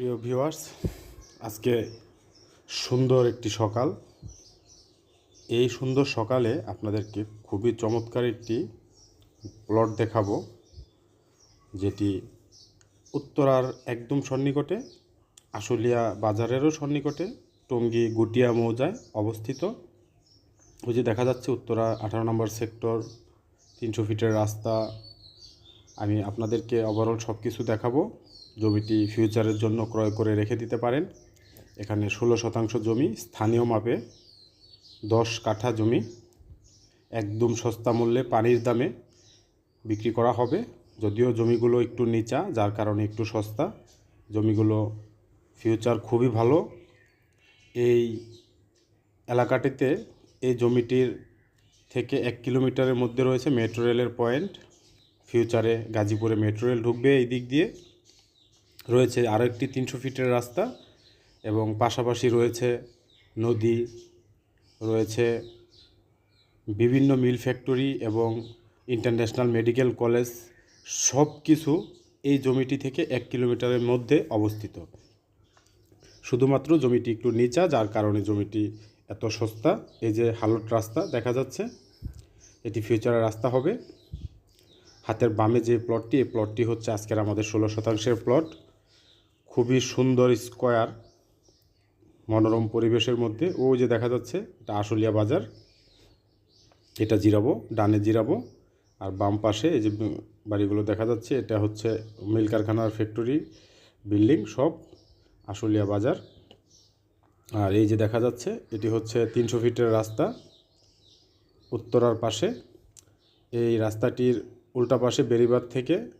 প্রিয় ভিউয়ার্স, আজকে সুন্দর একটি সকাল। এই সুন্দর সকালে আপনাদেরকে খুবই চমৎকার একটি প্লট দেখাবো, যেটি উত্তরার একদম সন্নিকটে, আশুলিয়া বাজারেরও সন্নিকটে, টঙ্গী গুটিয়া মৌজায় অবস্থিত। ওই যে দেখা যাচ্ছে উত্তরা আঠারো নম্বর সেক্টর, তিনশো ফিটের রাস্তা আমি আপনাদেরকে ওভারঅল সব কিছু দেখাবো। জমিটি ফিউচারের জন্য ক্রয় করে রেখে দিতে পারেন। এখানে ষোলো শতাংশ জমি স্থানীয় মাপে, দশ কাঠা জমি, একদম সস্তা মূল্যে পানির দামে বিক্রি করা হবে। যদিও জমিগুলো একটু নিচা, যার কারণে একটু সস্তা। জমিগুলো ফিউচার খুবই ভালো। এই এলাকাটিতে এই জমিটির থেকে এক কিলোমিটারের মধ্যে রয়েছে মেট্রো রেলের পয়েন্ট ফিউচারে গাজীপুরে মেট্রো রেল ঢুকবে এই দিক দিয়ে। রয়েছে আরও একটি তিনশো ফিটের রাস্তা এবং পাশাপাশি রয়েছে নদী, রয়েছে বিভিন্ন মিল ফ্যাক্টরি এবং ইন্টারন্যাশনাল মেডিকেল কলেজ, সব কিছু এই জমিটি থেকে এক কিলোমিটারের মধ্যে অবস্থিত। শুধুমাত্র জমিটি একটু নিচা, যার কারণে জমিটি এত সস্তা। এই যে হালট রাস্তা দেখা যাচ্ছে, এটি ফিউচারের রাস্তা হবে। হাতের বামে যে প্লটটি এই প্লটটি হচ্ছে আজকের আমাদের ষোলো শতাংশের প্লট খুবই সুন্দর স্কোয়ার মনোরম পরিবেশের মধ্যে। ও যে দেখা যাচ্ছে, এটা আশুলিয়া বাজার। এটা জিরাবো, ডানে জিরাবো। আর বাম পাশে এই যে বাড়িগুলো দেখা যাচ্ছে, এটা হচ্ছে মিল কারখানার ফ্যাক্টরি বিল্ডিং সব আশুলিয়া বাজার। আর এই যে দেখা যাচ্ছে, এটি হচ্ছে তিনশো ফিটের রাস্তা। উত্তরার পাশে এই রাস্তাটির উল্টা পাশে বেরিবাদ থেকে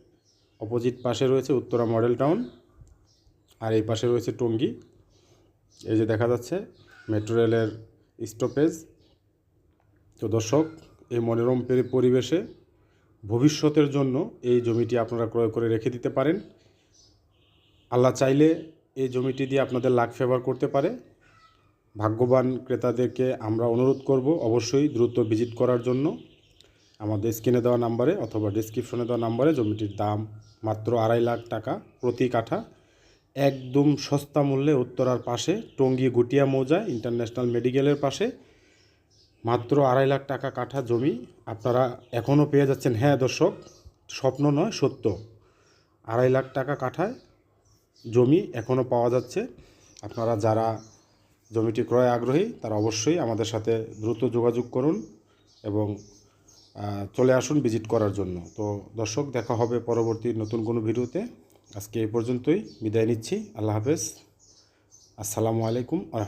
অপোজিট পাশে রয়েছে উত্তরা মডেল টাউন, আর এই পাশে রয়েছে টঙ্গী। এই যে দেখা যাচ্ছে, মেট্রো রেলের স্টপেজ তো দর্শক, এই মনোরম পরি- পরিবেশে ভবিষ্যতের জন্য এই জমিটি আপনারা ক্রয় করে রেখে দিতে পারেন। আল্লাহ চাইলে এই জমিটি দিয়ে আপনাদের লাখ ফেভার করতে পারে। ভাগ্যবান ক্রেতাদেরকে আমরা অনুরোধ করব অবশ্যই দ্রুত ভিজিট করার জন্য। আমাদের স্ক্রিনে দেওয়া নাম্বারে অথবা ডিসক্রিপশনে দেওয়া নাম্বারে জমিটির দাম মাত্র আড়াই লাখ টাকা প্রতি কাঠা। একদম সস্তা মূল্যে উত্তরার পাশে টঙ্গী গুটিয়া মৌজা ইন্টারন্যাশনাল মেডিকেলের পাশে মাত্র আড়াই লাখ টাকা কাঠা জমি। আপনারা এখনও পেয়ে যাচ্ছেন হ্যাঁ দর্শক, স্বপ্ন নয়, সত্য। আড়াই লাখ টাকা কাঠায় জমি এখনও পাওয়া যাচ্ছে। আপনারা যারা জমিটি ক্রয় আগ্রহী, তারা অবশ্যই আমাদের সাথে দ্রুত যোগাযোগ করুন এবং চলে আসুন ভিজিট করার জন্য। তো দর্শক, দেখা হবে পরবর্তী নতুন কোনো ভিডিওতে। আজকে এই পর্যন্তই। বিদায় নিচ্ছি। আল্লাহ হাফেজ। আসসালামু আলাইকুম আ